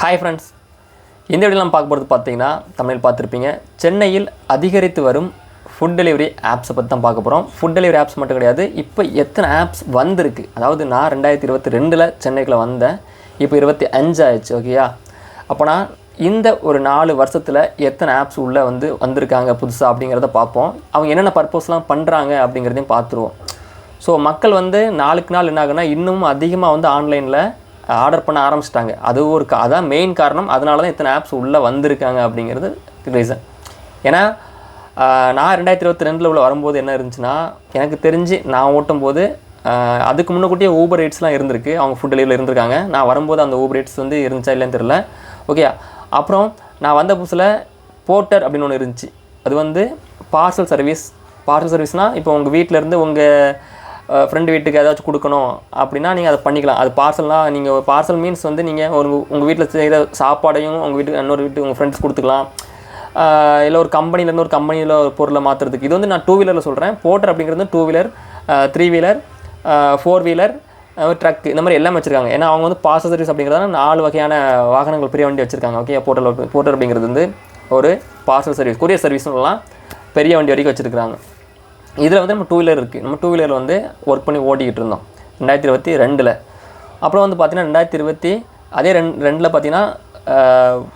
Hi friends இந்த வீடியோலாம் பார்க்க போகிறது பார்த்தீங்கன்னா தமிழில் பார்த்துருப்பீங்க. சென்னையில் அதிகரித்து வரும் ஃபுட் டெலிவரி ஆப்ஸை பற்றி தான் பார்க்க போகிறோம் ஃபுட் டெலிவரி ஆப்ஸ் மட்டும் கிடையாது. இப்போ எத்தனை ஆப்ஸ் வந்திருக்கு? அதாவது நான் ரெண்டாயிரத்தி இருபத்தி ரெண்டில் சென்னைக்குள்ளே வந்தேன். இப்போ இருபத்தி அஞ்சு ஆயிடுச்சு ஓகேயா அப்போனா இந்த ஒரு நாலு வருஷத்தில் எத்தனை ஆப்ஸ் உள்ளே வந்து வந்திருக்காங்க புதுசாக அப்படிங்கிறத பார்ப்போம். அவங்க என்னென்ன பர்பஸ்லாம் பண்ணுறாங்க அப்படிங்கிறதையும் பார்த்துருவோம். ஸோ மக்கள் வந்து நாளுக்கு நாள் என்ன ஆகுனா இன்னும் அதிகமாக வந்து ஆன்லைனில் ஆர்டர் பண்ண ஆரம்பிச்சிட்டாங்க. அது ஒரு அதான் மெயின் காரணம். அதனால தான் இத்தனை ஆப்ஸ் உள்ளே வந்திருக்காங்க அப்படிங்கிறது ரீசன் ஏன்னா நான் ரெண்டாயிரத்தி இருபத்தி ரெண்டில் உள்ள வரும்போது என்ன இருந்துச்சுன்னா எனக்கு தெரிஞ்சு நான் ஓட்டும் போது அதுக்கு முன்னக்கூட்டியே ஊபர் ரேட்ஸ்லாம் இருந்திருக்கு. அவங்க ஃபுட் டெலிவரியில் இருந்திருக்காங்க. நான் வரும்போது அந்த ஊபர் ரேட்ஸ் வந்து இருந்துச்சா இல்லைன்னு தெரில ஓகே அப்புறம் நான் வந்த புதுசில் போர்ட்டர் அப்படின்னு ஒன்று இருந்துச்சு. அது வந்து பார்சல் சர்வீஸ் பார்சல் சர்வீஸ்னால் இப்போ உங்கள் வீட்டிலேருந்து உங்கள் ஃப்ரெண்டு வீட்டுக்கு ஏதாச்சும் கொடுக்கணும் அப்படின்னா நீங்கள் அதை பண்ணிக்கலாம். அது பார்சல்னால் நீங்கள் பார்சல் மீன்ஸ் வந்து நீங்கள் ஒரு உங்கள் வீட்டில் செய்கிற சாப்பாடையும் உங்கள் வீட்டுக்கு இன்னொரு வீட்டுக்கு உங்கள் ஃப்ரெண்ட்ஸ் கொடுத்துக்கலாம். இல்லை ஒரு கம்பெனியில் ஒரு கம்பெனியில் ஒரு பொருளை மாற்றுறதுக்கு இது வந்து நான் டூ வீலரில் சொல்கிறேன் போட்டர் அப்படிங்கிறது two wheeler three wheeler four wheeler truck இந்த மாதிரி எல்லாமே வச்சுருக்காங்க. ஏன்னா அவங்க வந்து பாச சர்வீஸ் அப்படிங்கிறதால நாலு வகையான வாகனங்கள் பெரிய வண்டி வச்சுருக்காங்க. ஓகே போர்ட்டல் போர்ட்டர் அப்படிங்கிறது வந்து ஒரு பார்சல் சர்வீஸ் கொரியர் சர்வீஸ்னு சொல்லலாம். பெரிய வண்டி வரைக்கும் வச்சுருக்காங்க இதில் வந்து நம்ம டூ வீலர் இருக்குது நம்ம டூ வீலரில் வந்து ஒர்க் பண்ணி ஓட்டிக்கிட்டு இருந்தோம். ரெண்டாயிரத்தி இருபத்தி ரெண்டில். அப்புறம் வந்து பார்த்திங்கன்னா ரெண்டாயிரத்தி இருபத்தி அதே ரெண் ரெண்டில் பார்த்தீங்கன்னா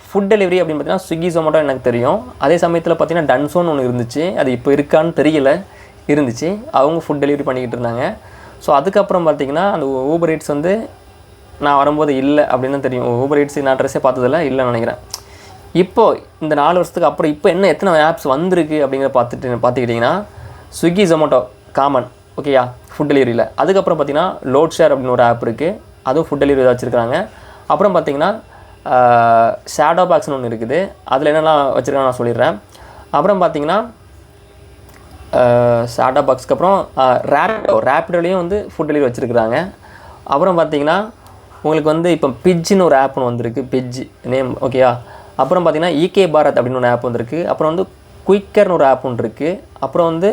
ஃபுட் டெலிவரி அப்படின்னு பார்த்தீங்கன்னா ஸ்விக்கி ஜொமேட்டோ எனக்கு தெரியும். அதே சமயத்தில் பார்த்தீங்கன்னா டன்சோன்னு ஒன்று இருந்துச்சு. அது இப்போ இருக்கான்னு தெரியல. இருந்துச்சு. அவங்க ஃபுட் டெலிவரி பண்ணிக்கிட்டு இருந்தாங்க. ஸோ அதுக்கப்புறம் பார்த்தீங்கன்னா அந்த ஊபர் ஈட்ஸ் வந்து நான் வரும்போது இல்லை அப்படின்னு தான் தெரியும். ஊபர் ஈட்ஸ் நான் ட்ரெஸ்ஸே பார்த்ததில்ல. இல்லைன்னு நினைக்கிறேன். இப்போது இந்த நாலு வருஷத்துக்கு அப்புறம் இப்போ என்ன எத்தனை ஆப்ஸ் வந்திருக்கு அப்படிங்கிறத பார்த்துட்டு பார்த்துக்கிட்டிங்கன்னா ஸ்விக்கி ஜொமேட்டோ காமன் ஓகேயா ஃபுட் டெலிவரியில் அதுக்கப்புறம் பார்த்தீங்கன்னா லோட் ஷேர் அப்படின்னு ஒரு ஆப் இருக்குது அதுவும் ஃபுட் டெலிவரி வச்சுருக்காங்க. அப்புறம் பார்த்தீங்கன்னா ஷேடோ பாக்ஸ்னு ஒன்று இருக்குது. அதில் என்னெல்லாம் வச்சுருக்காங்க நான் சொல்லிடுறேன். அப்புறம் பார்த்தீங்கன்னா ஷேடோ பாக்ஸ்க்கு அப்புறம் ரேப்பிடோ ரேப்பிடோலையும் வந்து ஃபுட் டெலிவரி வச்சுருக்குறாங்க. அப்புறம் பார்த்தீங்கன்னா உங்களுக்கு வந்து இப்போ பிஜ்ஜின்னு ஒரு ஆப் ஒன்று வந்திருக்கு. பிஜ் நேம் ஓகேயா அப்புறம் பார்த்தீங்கன்னா இகே பாரத் அப்படின்னு ஒரு ஆப் வந்திருக்கு. அப்புறம் வந்து குயிக்கர்னு ஒரு ஆப் ஒன்று இருக்குது அப்புறம் வந்து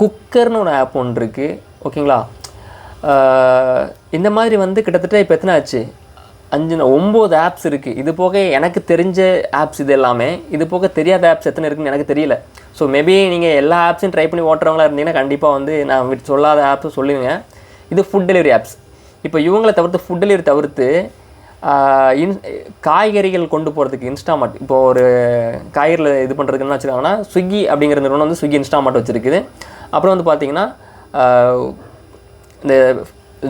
குக்கர்னு ஒரு ஆப் ஒன்று இருக்குது ஓகேங்களா இந்த மாதிரி வந்து கிட்டத்தட்ட இப்போ எத்தனை ஆச்சு? அஞ்சு ஒம்பது ஆப்ஸ் இருக்குது இது போக எனக்கு தெரிஞ்ச ஆப்ஸ் இது எல்லாமே இது போக தெரியாத ஆப்ஸ் எத்தனை இருக்குன்னு எனக்கு தெரியல. ஸோ மேபி நீங்கள் எல்லா ஆப்ஸையும் ட்ரை பண்ணி ஓட்டுறவங்களா இருந்தீங்கன்னா கண்டிப்பாக வந்து நான் விட்டு சொல்லாத ஆப்ஸும் சொல்லுங்க இது ஃபுட் டெலிவரி ஆப்ஸ் இப்போ இவங்களை தவிர்த்து ஃபுட் டெலிவரி தவிர்த்து இன் காய்கறிகள் கொண்டு போகிறதுக்கு இன்ஸ்டாமார்ட் இப்போ ஒரு காய்கறியில் இது பண்ணுறதுக்குன்னு வச்சுருக்காங்கன்னா ஸ்விக்கி அப்படிங்கிற நிறுவனம் வந்து ஸ்விக்கி இன்ஸ்டாமார்ட் வச்சுருக்குது. அப்புறம் வந்து பார்த்தீங்கன்னா இந்த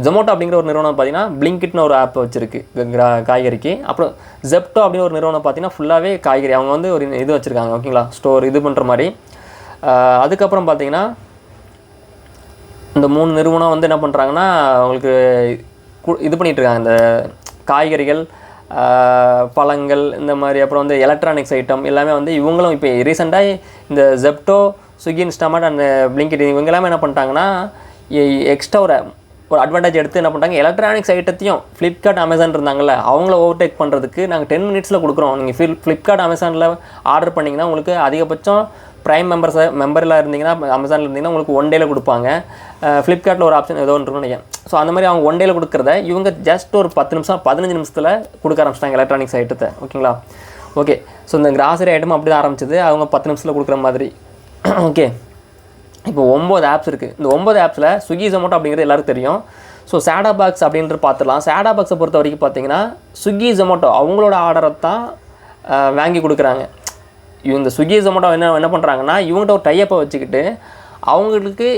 ஜொமோட்டோ அப்படிங்கிற ஒரு நிறுவனம் பார்த்தீங்கன்னா பிளிங்கிட்னு ஒரு ஆப் வச்சுருக்கு கிரா- காய்கறிக்கு. அப்புறம் ஜெப்டோ அப்படின்னு ஒரு நிறுவனம் பார்த்தீங்கன்னா ஃபுல்லாகவே காய்கறி அவங்க வந்து ஒரு இது வச்சுருக்காங்க ஓகேங்களா? ஸ்டோர் இது பண்ணுற மாதிரி. அதுக்கப்புறம் பார்த்தீங்கன்னா இந்த மூணு நிறுவனம் வந்து என்ன பண்ணுறாங்கன்னா அவங்களுக்கு கு- இது பண்ணிகிட்ருக்காங்க இருக்காங்க இந்த காய்கறிகள் பழங்கள் இந்த மாதிரி அப்புறம் வந்து எலக்ட்ரானிக்ஸ் ஐட்டம் எல்லாமே வந்து இவங்களும் இப்போ ரீசெண்டாக இந்த ஜெப்டோ ஸ்விக்கி இன்ஸ்டாமார்ட் அண்ட் பிளிங்கிட் இவங்க எல்லாமே என்ன பண்ணிட்டாங்கன்னா எக்ஸ்ட்ரா ஒரு ஒரு அட்வான்டேஜ் எடுத்து என்ன பண்ணுறாங்க எலக்ட்ரானிக்ஸ் ஐட்டத்தையும் ஃப்ளிப்கார்ட் அமேசான் இருந்தாங்கல்ல அவங்கள ஓவர்டேக் பண்ணுறதுக்கு நாங்கள் டென் மினிட்ஸில் கொடுக்குறோம். நீங்கள் ஃபில் ஃப்ளிப்கார்ட் அமேசானில் ஆர்டர் பண்ணிங்கன்னா உங்களுக்கு அதிகபட்சம் ப்ரைம் மெம்பர்ஸ் மெம்பரில் இருந்தீங்கன்னா அமேசானில் இருந்தீங்கன்னா உங்களுக்கு ஒன் டேல கொடுப்பாங்க. ஃப்ளிப்கார்ட்டில் ஒரு ஆப்ஷன் ஏதோ ஒன்று இருக்குன்னு நினைக்கிறேன். ஸோ அந்த மாதிரி அவங்க ஒன் டேல கொடுக்குறத இவங்க ஜஸ்ட் ஒரு பத்து நிமிஷம் பதினஞ்சு நிமிஷத்தில் கொடுக்க ஆரம்பிச்சிட்டாங்க எலக்ட்ரானிக்ஸ் ஐட்டத்தை ஓகேங்களா? ஓகே ஸோ இந்த கிராசரி ஐட்டம் அப்படி தான் ஆரம்பிச்சது. அவங்க பத்து நிமிஷத்தில் கொடுக்குற மாதிரி. ஓகே இப்போ ஒம்பது ஆப்ஸ் இருக்குது இந்த ஒம்பது ஆப்ஸில் ஸ்விக்கி ஜொமேட்டோ அப்படிங்கிறது எல்லாருக்கும் தெரியும். ஸோ சேடா பாக்ஸ் அப்படின்றது பார்த்துடலாம். சேடா பாக்ஸை பொறுத்த வரைக்கும் பார்த்தீங்கன்னா ஸ்விக்கி ஜொமேட்டோ அவங்களோட ஆர்டரை தான் வாங்கி கொடுக்குறாங்க. இந்த ஸ்விக்கி ஜொமேட்டோ என்ன என்ன பண்ணுறாங்கன்னா இவங்கள்ட்ட ஒரு டைப்பை வச்சுக்கிட்டு அவங்களுக்கு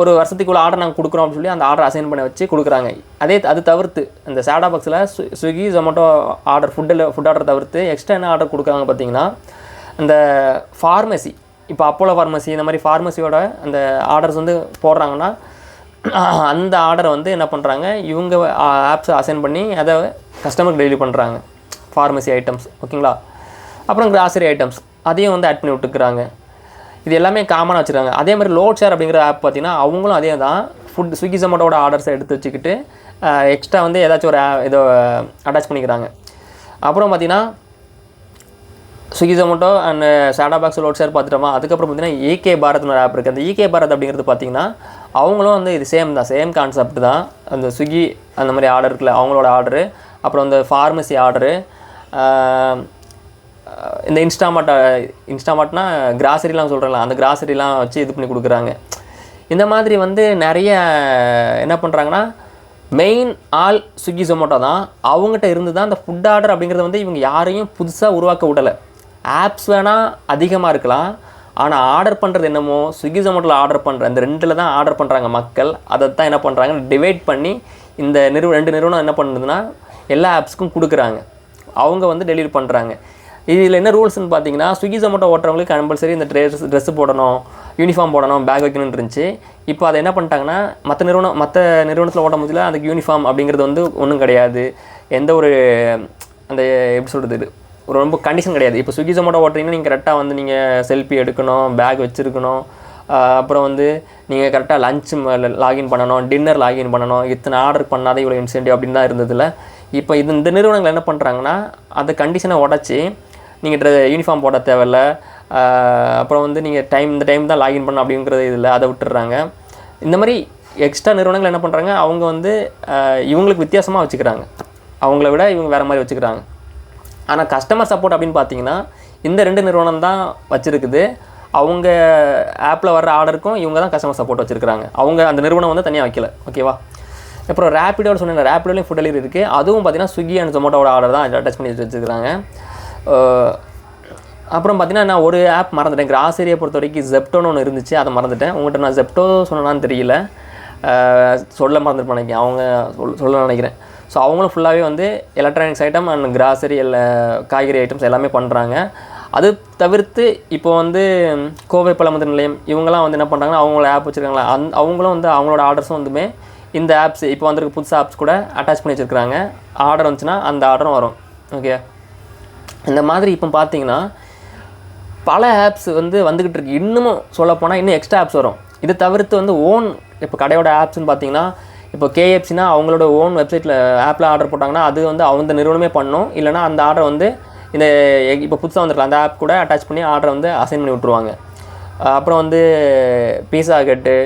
ஒரு வருஷத்துக்குள்ள ஆர்டர் நாங்கள் கொடுக்குறோம் அப்படின்னு சொல்லி அந்த ஆர்டர் அசைன் பண்ணி வச்சு கொடுக்குறாங்க. அதே அது தவிர்த்து இந்த சேடா பாக்ஸில் ஸ்விக்கி ஜொமேட்டோ ஆர்டர் ஃபுட்டில் ஃபுட் ஆர்டர் தவிர்த்து எக்ஸ்ட்ரா என்ன ஆர்டர் கொடுக்குறாங்க பார்த்தீங்கன்னா இந்த ஃபார்மசி இப்போ அப்போலோ ஃபார்மசி இந்த மாதிரி ஃபார்மசியோட அந்த ஆர்டர்ஸ் வந்து போடுறாங்கன்னா அந்த ஆர்டரை வந்து என்ன பண்ணுறாங்க இவங்க ஆப்ஸை அசைன் பண்ணி அதை கஸ்டமருக்கு டெலிவரி பண்ணுறாங்க ஃபார்மசி ஐட்டம்ஸ் ஓகேங்களா? அப்புறம் கிராசரி ஐட்டம்ஸ் அதையும் வந்து ஆட் பண்ணி விட்டுக்கிறாங்க. இது எல்லாமே காமனாக வச்சுருக்காங்க அதே மாதிரி லோட் ஷேர் அப்படிங்கிற ஆப் பார்த்தீங்கன்னா அவங்களும் அதே தான். ஃபுட் ஸ்விக்கி ஜொமேட்டோட ஆர்டர்ஸை எடுத்து வச்சுக்கிட்டு எக்ஸ்ட்ரா வந்து ஏதாச்சும் ஒரு இதோ அட்டாச் பண்ணிக்கிறாங்க. அப்புறம் பார்த்திங்கன்னா Swiggy Zomato and சாடா box load share பார்த்துட்டோமா? அதுக்கப்புறம் பார்த்தீங்கன்னா ஈகே பாரத்னு ஒரு ஆப் இருக்குது அந்த ஈகே பாரத் அப்படிங்கிறது பார்த்தீங்கன்னா அவங்களும் வந்து இது சேம் தான். சேம் கான்செப்ட் தான். அந்த ஸ்விக்கி அந்த மாதிரி ஆர்டர் இருக்குல்ல அவங்களோட ஆர்டரு அப்புறம் அந்த ஃபார்மசி ஆர்டரு இந்த இன்ஸ்டாமார்ட் இன்ஸ்டாமார்ட்னா கிராசரிலாம் சொல்கிறாங்களா அந்த கிராசரிலாம் வச்சு இது பண்ணி கொடுக்குறாங்க. இந்த மாதிரி வந்து நிறைய என்ன பண்ணுறாங்கன்னா மெயின் ஆல் ஸ்விக்கி ஜொமேட்டோ தான். அவங்ககிட்ட இருந்து தான் அந்த ஃபுட் ஆர்டர் அப்படிங்கிறது வந்து இவங்க யாரையும் புதுசாக உருவாக்க விடலை. ஆப்ஸ் வேணால் அதிகமாக இருக்கலாம். ஆனால் ஆர்டர் பண்ணுறது என்னமோ ஸ்விக்கி ஜொமேட்டோவில் ஆர்டர் பண்ணுற இந்த ரெண்டில் தான் ஆர்டர் பண்ணுறாங்க மக்கள். அதை தான் என்ன பண்ணுறாங்க டிவைட் பண்ணி இந்த நிறுவ ரெண்டு நிறுவனம் என்ன பண்ணுதுன்னா எல்லா ஆப்ஸ்க்கும் கொடுக்குறாங்க. அவங்க வந்து டெலிவரி பண்ணுறாங்க இதில் என்ன ரூல்ஸ்னு பார்த்தீங்கன்னா ஸ்விக்கி ஜொமேட்டோ ஓட்டுறவங்களுக்கு கம்பல்சரி இந்த ட்ரெஸ் ட்ரெஸ் போடணும் யூனிஃபார்ம் போடணும் பேக் வைக்கணும்னு இருந்துச்சு. இப்போ அதை என்ன பண்ணிட்டாங்கன்னா மற்ற நிறுவனம் மற்ற நிறுவனத்தில் ஓட்ட முடியல அதுக்கு யூனிஃபார்ம் அப்படிங்கிறது வந்து ஒன்றும் கிடையாது. எந்த ஒரு அந்த எப்படி சொல்கிறது ஒரு ரொம்ப கண்டிஷன் கிடையாது. இப்போ ஸ்விக்கி ஜொமேட்டோ ஓட்டுறீங்கன்னா நீங்கள் கரெக்டாக வந்து நீங்கள் செல்ஃபி எடுக்கணும் பேக் வச்சுருக்கணும். அப்புறம் வந்து நீங்கள் கரெக்டாக லஞ்ச் லாகின் பண்ணணும் டின்னர் லாகின் பண்ணணும் இத்தனை ஆர்டர் பண்ணாத இவ்வளோ இன்சென்டிவ் அப்படின்னு தான் இருந்ததில்ல. இப்போ இது இந்த நிறுவனங்கள் என்ன பண்ணுறாங்கன்னா அந்த கண்டிஷனை உடச்சி நீங்கள் யூனிஃபார்ம் போட தேவையில்ல. அப்புறம் வந்து நீங்கள் டைம் இந்த டைம் தான் லாகின் பண்ணணும் அப்படிங்கிறது இதில் அதை விட்டுடுறாங்க. இந்த மாதிரி எக்ஸ்ட்ரா நிறுவனங்கள் என்ன பண்ணுறாங்க அவங்க வந்து இவங்களுக்கு வித்தியாசமாக வச்சுக்கிறாங்க. அவங்கள விட இவங்க வேறு மாதிரி வச்சுக்கிறாங்க. ஆனால் கஸ்டமர் சப்போர்ட் அப்படின்னு பார்த்தீங்கன்னா இந்த ரெண்டு நிறுவனம் தான் வச்சுருக்குது. அவங்க ஆப்பில் வர்ற ஆர்டருக்கும் இவங்க தான் கஸ்டமர் சப்போர்ட் வச்சுருக்காங்க அவங்க அந்த நிறுவனம் வந்து தனியாக வைக்கல. ஓகேவா அப்புறம் ரேப்பிடோட சொன்னேன் ரேப்பிடோலையும் ஃபுட் டெலிவரி இருக்குது அதுவும் பார்த்தீங்கன்னா ஸ்விக்கி அண்ட் ஜொமேட்டோட ஆர்டர் தான் அட்டாச் பண்ணி வச்சுருக்காங்க அப்புறம் பார்த்தீங்கன்னா நான் ஒரு ஆப் மறந்துட்டேன். கிராசரியை பொறுத்த வரைக்கும் ஜெப்டோன்னு ஒன்று இருந்துச்சு. அதை மறந்துட்டேன். உங்கள்கிட்ட நான் ஜெப்டோ சொன்னேன்னு தெரியல. சொல்ல மறந்துட்டு நினைக்கிறேன். அவங்க சொல் சொல்ல நினைக்கிறேன். ஸோ அவங்களும் ஃபுல்லாகவே வந்து எலக்ட்ரானிக்ஸ் ஐட்டம் அண்ட் கிராசரி எல்லா காய்கறி ஐட்டம்ஸ் எல்லாமே பண்ணுறாங்க அது தவிர்த்து இப்போ வந்து கோவை பழமுதிர் நிலையம் இவங்கெல்லாம் வந்து என்ன பண்ணுறாங்கன்னா அவங்களோட ஆப் வச்சுருக்காங்களா? அந் அவங்களும் வந்து அவங்களோட ஆர்டர்ஸும் வந்துமே இந்த ஆப்ஸ் இப்போ வந்திருக்க புதுசாக ஆப்ஸ் கூட அட்டாச் பண்ணி வச்சுருக்காங்க ஆர்டர் வந்துச்சுன்னா அந்த ஆர்டரும் வரும். ஓகே இந்த மாதிரி இப்போ பார்த்தீங்கன்னா பல ஆப்ஸ் வந்து வந்துக்கிட்டு இருக்கு. இன்னமும் சொல்லப்போனால் இன்னும் எக்ஸ்ட்ரா ஆப்ஸ் வரும். இது தவிர்த்து வந்து ஓன் இப்போ கடையோட ஆப்ஸ்னு பார்த்தீங்கன்னா இப்போ கேஎஃப்சினா அவங்களோட ஓன் வெப்சைட்டில் ஆப்பில் ஆர்டர் போட்டாங்கன்னா அது வந்து அவங்க நிறுவனமே பண்ணும். இல்லைனா அந்த ஆர்டர் வந்து இந்த இப்போ புதுசாக வந்திருக்கலாம் அந்த ஆப் கூட அட்டாச் பண்ணி ஆர்டரை வந்து அசைன் பண்ணி விட்ருவாங்க அப்புறம் வந்து பீஸா கட்டு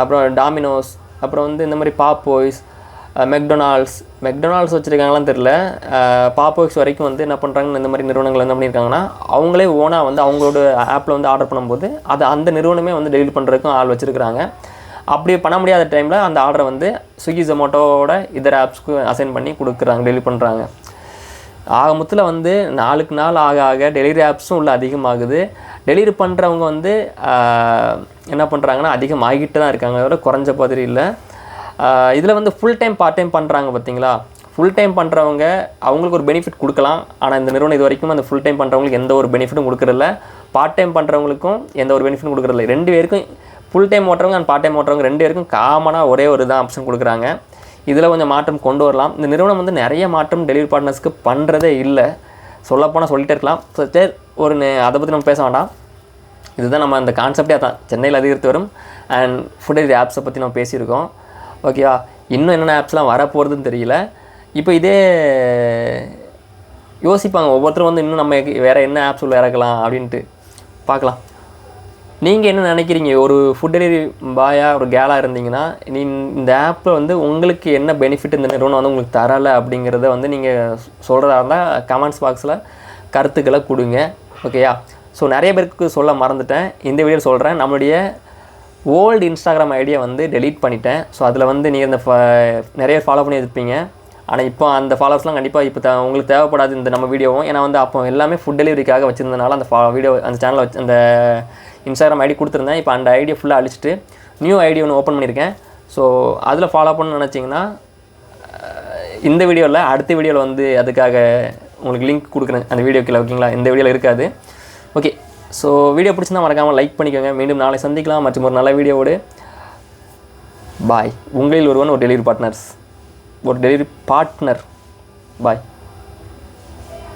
அப்புறம் டாமினோஸ் அப்புறம் வந்து இந்த மாதிரி பாப்போய்ஸ் மெக்டொனால்ட்ஸ் மெக்டொனால்ட்ஸ் வச்சுருக்காங்களான்னு தெரில பாப்போய்ஸ் வரைக்கும் வந்து என்ன பண்ணுறாங்கன்னு இந்த மாதிரி நிறுவனங்கள் என்ன பண்ணியிருக்காங்கன்னா அவங்களே ஓனாக வந்து அவங்களோட ஆப்பில் வந்து ஆர்டர் பண்ணும்போது அது அந்த நிறுவனமே வந்து டெலிவரி பண்ணுறதுக்கும் ஆள் வச்சுருக்கிறாங்க. அப்படி பண்ண முடியாத டைமில் அந்த ஆர்டரை வந்து ஸ்விக்கி ஜொமேட்டோவோட இதர ஆப்ஸ்க்கு அசைன் பண்ணி கொடுக்குறாங்க டெலிவரி பண்ணுறாங்க ஆக மொத்தத்தில் வந்து நாளுக்கு நாள் ஆக ஆக டெலிவரி ஆப்ஸும் உள்ள அதிகமாகுது. டெலிவரி பண்ணுறவங்க வந்து என்ன பண்ணுறாங்கன்னா அதிகமாகிட்டு தான் இருக்காங்க. அதோட குறைஞ்ச மாதிரி இல்லை. இதில் வந்து ஃபுல் டைம் பார்ட் டைம் பண்ணுறாங்க பார்த்தீங்களா ஃபுல் டைம் பண்ணுறவங்க அவங்களுக்கு ஒரு பெனிஃபிட் கொடுக்கலாம். ஆனால் இந்த நிறுவனம் இது வரைக்கும் அந்த ஃபுல் டைம் பண்ணுறவங்களுக்கு எந்த ஒரு பெனிஃபிட்டும் கொடுக்குறதில்ல. பார்ட் டைம் பண்ணுறவங்களுக்கும் எந்த ஒரு பெனிஃபிட்டும் கொடுக்குறதில்ல. ரெண்டு பேருக்கும் ஃபுல் டைம் ஓட்டுறவங்க அண்ட் பார்ட் டைம் ஓட்டுறவங்க ரெண்டு பேருக்கும் காமனாக ஒரே ஒரு தான் ஆப்ஷன் கொடுக்குறாங்க. இதில் கொஞ்சம் மாற்றம் கொண்டு வரலாம். இந்த நிறுவனம் வந்து நிறைய மாற்றம் டெலிவரி பார்ட்னர்ஸ்க்கு பண்ணுறதே இல்லை. சொல்லப்போனால் சொல்லிகிட்டே இருக்கலாம். ஸோ சரி ஒரு அதை பற்றி நம்ம பேச வேண்டாம். இதுதான் நம்ம அந்த கான்செப்டே அதான். சென்னையில் அதிகரித்து வரும். அண்ட் ஃபுட் ஆப்ஸை பற்றி நம்ம பேசியிருக்கோம். ஓகேவா இன்னும் என்னென்ன ஆப்ஸ்லாம் வரப்போகிறதுன்னு தெரியல. இப்போ இதே யோசிப்பாங்க. ஒவ்வொருத்தரும் வந்து இன்னும் நம்ம வேறு என்ன ஆப்ஸ் உள்ள இறக்கலாம் அப்படின்ட்டு. பார்க்கலாம். நீங்கள் என்ன நினைக்கிறீங்க? ஒரு ஃபுட் டெலிவரி பாயாக ஒரு கேலாக இருந்தீங்கன்னா நீ இந்த ஆப்பில் வந்து உங்களுக்கு என்ன பெனிஃபிட் இந்த நிறுவனம் வந்து உங்களுக்கு தரலை அப்படிங்கிறத வந்து நீங்கள் சொல்கிறதா இருந்தால் கமெண்ட்ஸ் பாக்ஸில் கருத்துக்களை கொடுங்க. ஓகேயா ஸோ நிறைய பேருக்கு சொல்ல மறந்துட்டேன். இந்த வீடியோ சொல்கிறேன் நம்மளுடைய ஓல்டு இன்ஸ்டாகிராம் ஐடியா வந்து டெலீட் பண்ணிட்டேன். ஸோ அதில் வந்து நீங்கள் இந்த ஃப- நிறைய ஃபாலோ பண்ணி இருப்பீங்க ஆனால் இப்போ அந்த ஃபாலோவர்ஸ்லாம் கண்டிப்பாக இப்போ உங்களுக்கு தேவைப்படாது இந்த நம்ம வீடியோவும். ஏன்னா வந்து அப்போ எல்லாமே ஃபுட் டெலிவரிக்காக வச்சுருந்தனால அந்த ஃபா வீடியோ அந்த சேனலை வச்சு அந்த இன்ஸ்டாகிராம் ஐடி கொடுத்துருந்தேன். இப்போ அந்த ஐடியை ஃபுல்லாக அழிச்சிட்டு நியூ ஐடி ஒன்று ஓப்பன் பண்ணியிருக்கேன். ஸோ அதில் ஃபாலோ பண்ணணும்னு நினச்சிங்கன்னா இந்த வீடியோவில் அடுத்த வீடியோவில் வந்து அதுக்காக உங்களுக்கு லிங்க் கொடுக்குறேன். அந்த வீடியோ கீழே ஓகேங்களா இந்த வீடியோவில் இருக்காது. ஓகே ஸோ வீடியோ பிடிச்சிருந்தா மறக்காமல் லைக் பண்ணிக்கோங்க. மீண்டும் நாளை சந்திக்கலாம். மற்றும் ஒரு நல்ல வீடியோவோடு. பாய் உங்களில் ஒருவன் ஒரு டெலிவரி பார்ட்னர்ஸ் ஒரு டெலிவரி பார்ட்னர் பாய்